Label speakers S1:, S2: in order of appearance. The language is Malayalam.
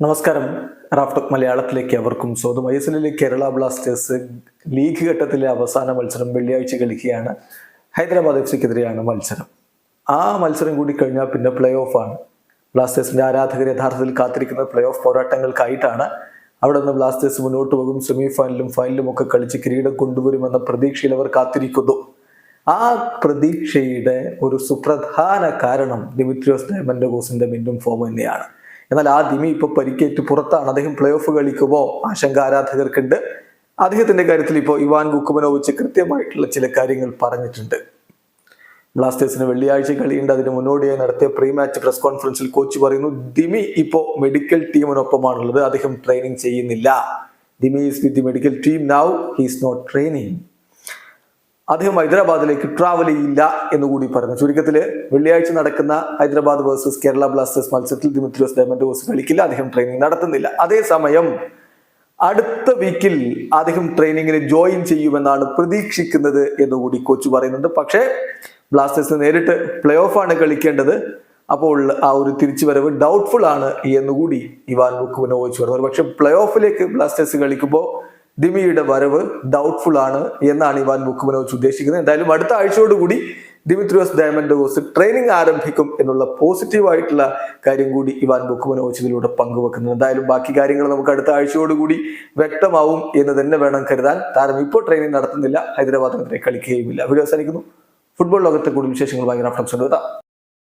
S1: നമസ്കാരം. റാഫ്റ്റോക്ക് മലയാളത്തിലേക്ക് അവർക്കും സ്വന്തം ഐ എസ് എല്ലിലെ കേരള ബ്ലാസ്റ്റേഴ്സ് ലീഗ് ഘട്ടത്തിലെ അവസാന മത്സരം വെള്ളിയാഴ്ച കളിക്കുകയാണ്. ഹൈദരാബാദ് എഫ് സിക്കെതിരെയാണ് മത്സരം. ആ മത്സരം കൂടി കഴിഞ്ഞാൽ പിന്നെ പ്ലേ ഓഫ് ആണ്. ബ്ലാസ്റ്റേഴ്സിന്റെ ആരാധകർ യഥാർത്ഥത്തിൽ കാത്തിരിക്കുന്ന പ്ലേ ഓഫ് പോരാട്ടങ്ങൾക്കായിട്ടാണ് അവിടെ നിന്ന് ബ്ലാസ്റ്റേഴ്സ് മുന്നോട്ട് പോകും. സെമി ഫൈനലും ഫൈനലും ഒക്കെ കളിച്ച് കിരീടം കൊണ്ടുവരുമെന്ന പ്രതീക്ഷയിൽ അവർ കാത്തിരിക്കുന്നു. ആ പ്രതീക്ഷയുടെ ഒരു സുപ്രധാന കാരണം ഡിമിത്രിയോസ് ഡയമൻഡോസിന്റെ മിന്നും ഫോം തന്നെയാണ്. എന്നാൽ ആ ദിമി ഇപ്പൊ പരിക്കേറ്റ് പുറത്താണ് അദ്ദേഹം പ്ലേ ഓഫ് കളിക്കുമോ ആശങ്ക ആരാധകർക്കുണ്ട് അദ്ദേഹത്തിന്റെ കാര്യത്തിൽ ഇപ്പോൾ ഇവാൻ ബുക്കുമനോവിച്ച് കൃത്യമായിട്ടുള്ള ചില കാര്യങ്ങൾ പറഞ്ഞിട്ടുണ്ട്. ബ്ലാസ്റ്റേഴ്സിന് വെള്ളിയാഴ്ച കളിയുണ്ട്. അതിന് മുന്നോടിയായി നടത്തിയ പ്രീ മാച്ച് പ്രസ് കോൺഫറൻസിൽ കോച്ച് പറയുന്നു ദിമി ഇപ്പോ മെഡിക്കൽ ടീമിനൊപ്പമാണുള്ളത് അദ്ദേഹം ട്രെയിനിങ് ചെയ്യുന്നില്ല. Dimi is with the medical team now he's not training അദ്ദേഹം ഹൈദരാബാദിലേക്ക് ട്രാവൽ ചെയ്യില്ല എന്നുകൂടി പറഞ്ഞു. ചുരുക്കത്തിൽ വെള്ളിയാഴ്ച നടക്കുന്ന ഹൈദരാബാദ് വേഴ്സസ് കേരള ബ്ലാസ്റ്റേഴ്സ് മത്സരത്തിൽ ദിമിത്രിയോസ് ഡയമൻഡോസ് കളിക്കില്ല. അദ്ദേഹം ട്രെയിനിങ് നടത്തുന്നില്ല. അതേസമയം അടുത്ത വീക്കിൽ അദ്ദേഹം ട്രെയിനിങ്ങിന് ജോയിൻ ചെയ്യുമെന്നാണ് പ്രതീക്ഷിക്കുന്നത് എന്ന് കൂടി കോച്ച് പറയുന്നുണ്ട്. പക്ഷേ ബ്ലാസ്റ്റേഴ്സ് നേരിട്ട് പ്ലേ ഓഫ് ആണ് കളിക്കേണ്ടത്. അപ്പോൾ ആ ഒരു തിരിച്ചുവരവ് ഡൗട്ട്ഫുൾ ആണ് എന്നുകൂടി ഇവാൻ ലുക്കുവിനോവിച്ച് പറഞ്ഞു. പക്ഷെ പ്ലേ ഓഫിലേക്ക് ബ്ലാസ്റ്റേഴ്സ് കളിക്കുമ്പോൾ ദിമിയുടെ വരവ് ഡൗട്ട്ഫുൾ ആണ് എന്നാണ് ഇവാൻ ബുക്കുമനോവിച്ച് ഉദ്ദേശിക്കുന്നത്. എന്തായാലും അടുത്ത ആഴ്ചയോടുകൂടി ദിമിത്രിയോസ് ഡയമൻഡോസ് ട്രെയിനിങ് ആരംഭിക്കും എന്നുള്ള പോസിറ്റീവ് ആയിട്ടുള്ള കാര്യം കൂടി ഇവാൻ ബുക്കുമനോവിച്ച് ഇതിലൂടെ പങ്കുവെക്കുന്നു എന്തായാലും ബാക്കി കാര്യങ്ങൾ നമുക്ക് അടുത്ത ആഴ്ചയോടുകൂടി വ്യക്തമാവും എന്ന് തന്നെ വേണം കരുതാൻ. താരം ഇപ്പോൾ ട്രെയിനിങ് നടത്തുന്നില്ല. ഹൈദരാബാദിനെതിരെ കളിക്കുകയുമില്ല. വീഡിയോ അവസാനിക്കുന്നു. ഫുട്ബോൾ ലോകത്തെ കൂടുതൽ വിശേഷങ്ങൾ ഭയങ്കര ഫ്ലക്സ് ഉണ്ട്